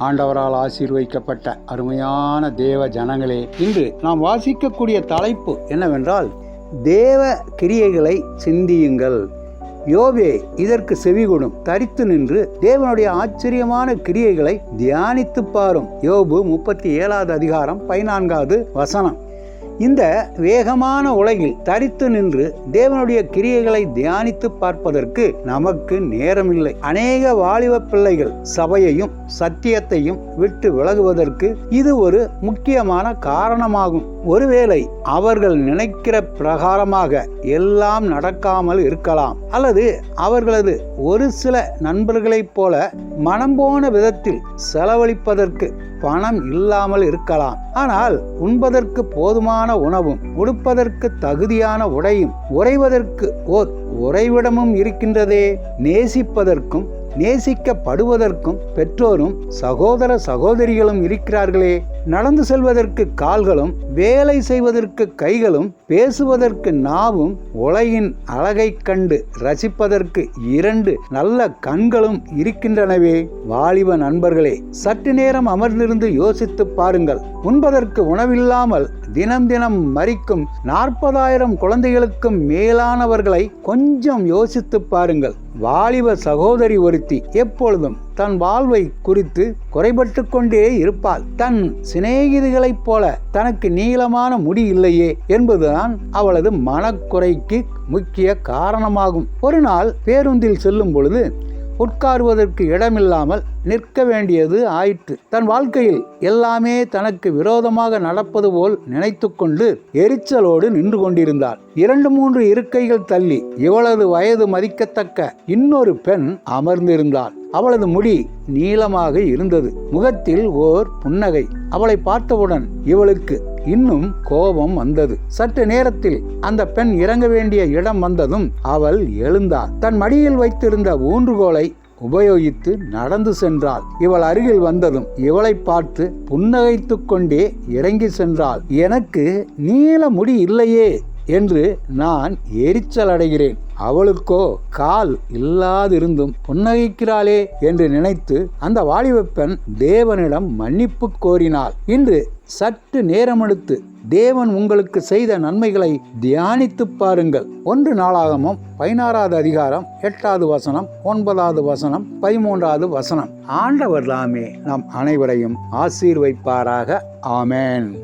ஆண்டவரால் ஆசீர்வதிக்கப்பட்ட அருமையான தேவ ஜனங்களே இன்று நாம் வாசிக்கக்கூடிய தலைப்பு என்னவென்றால் தேவ கிரியைகளை சிந்தியுங்கள். யோபே இதற்கு செவிகொடும். தரித்து நின்று தேவனுடைய ஆச்சரியமான கிரியைகளை தியானித்து பாரும். யோபு முப்பத்தி ஏழாவது அதிகாரம் பதினான்காவது வசனம். இந்த வேகமான உலகில் தரித்து நின்று தேவனுடைய கிரியைகளை தியானித்து பார்ப்பதற்கு நமக்கு நேரமில்லை. அநேக வாலிப பிள்ளைகள் சபையையும் சத்தியத்தையும் விட்டு விலகுவதற்கு இது ஒரு முக்கியமான காரணமாகும். ஒருவேளை அவர்கள் நினைக்கிற பிரகாரமாக எல்லாம் நடக்காமல் இருக்கலாம். அல்லது அவர்களது ஒரு சில நண்பர்களைப் போல மனம் போன விதத்தில் செலவழிப்பதற்கு பணம் இல்லாமல் இருக்கலாம். ஆனால் உண்பதற்கு போதுமான உணவும் உடுப்பதற்கு தகுதியான உடையும் உறைவதற்கு ஓர் உறைவிடமும் இருக்கின்றதே. நேசிப்பதற்கும் நேசிக்கப்படுவதற்கும் பெற்றோரும் சகோதர சகோதரிகளும் இருக்கிறார்களே. நடந்து செல்வதற்கு கால்களும் வேலை செய்வதற்கு கைகளும் பேசுவதற்கு நாவும் உலகின் அழகை கண்டு ரசிப்பதற்கு இரண்டு நல்ல கண்களும் இருக்கின்றனவே. வாலிப நண்பர்களே சற்று நேரம் அமர்ந்திருந்து யோசித்து பாருங்கள். உண்பதற்கு உணவில்லாமல் தினம் தினம் மறிக்கும் நாற்பதாயிரம் குழந்தைகளுக்கும் மேலானவர்களை கொஞ்சம் யோசித்து பாருங்கள். வாலிப சகோதரி ஒருத்தி எப்பொழுதும் தன் வாழ்வை குறித்து குறைபட்டு கொண்டே இருப்பாள். தன் சிநேகிதிகளைப் போல தனக்கு நீளமான முடி இல்லையே என்பதுதான் அவளது மனக்குறைக்கு முக்கிய காரணமாகும். ஒரு நாள் பேருந்தில் செல்லும் பொழுது உட்காருவதற்கு இடமில்லாமல் நிற்க வேண்டியது ஆயிற்று. தன் வாழ்க்கையில் எல்லாமே தனக்கு விரோதமாக நடப்பது போல் நினைத்து கொண்டு எரிச்சலோடு நின்று கொண்டிருந்தாள். இரண்டு மூன்று இருக்கைகள் தள்ளி இவளது வயது மதிக்கத்தக்க இன்னொரு பெண் அமர்ந்திருந்தாள். அவளது முடி நீளமாக இருந்தது. முகத்தில் ஓர் புன்னகை. அவளை பார்த்தவுடன் இவளுக்கு இன்னும் கோபம் வந்தது. சற்று நேரத்தில் அந்த பெண் இறங்க வேண்டிய இடம் வந்ததும் அவள் எழுந்தாள். தன் மடியில் வைத்திருந்த ஊன்றுகோலை உபயோகித்து நடந்து சென்றாள். இவள் அருகில் வந்ததும் இவளை பார்த்து புன்னகைத்து கொண்டே இறங்கி சென்றாள். எனக்கு நீள முடி இல்லையே என்று நான் எரிச்சல் அடைகிறேன் அவளுக்கோ கால் இல்லாதிருந்தும் புன்னகைக்கிறாளே என்று நினைத்து அந்த வாலிப பெண் தேவனிடம் மன்னிப்பு கோரினாள். இன்று சற்று நேரமெடுத்து தேவன் உங்களுக்கு செய்த நன்மைகளை தியானித்து பாருங்கள். ஒன்று நாளாகமும் பதினாறாவது அதிகாரம் எட்டாவது வசனம் ஒன்பதாவது வசனம் பதிமூன்றாவது வசனம். ஆண்டவர் தாமே நம் அனைவரையும் ஆசீர்வைப்பாராக. ஆமேன்.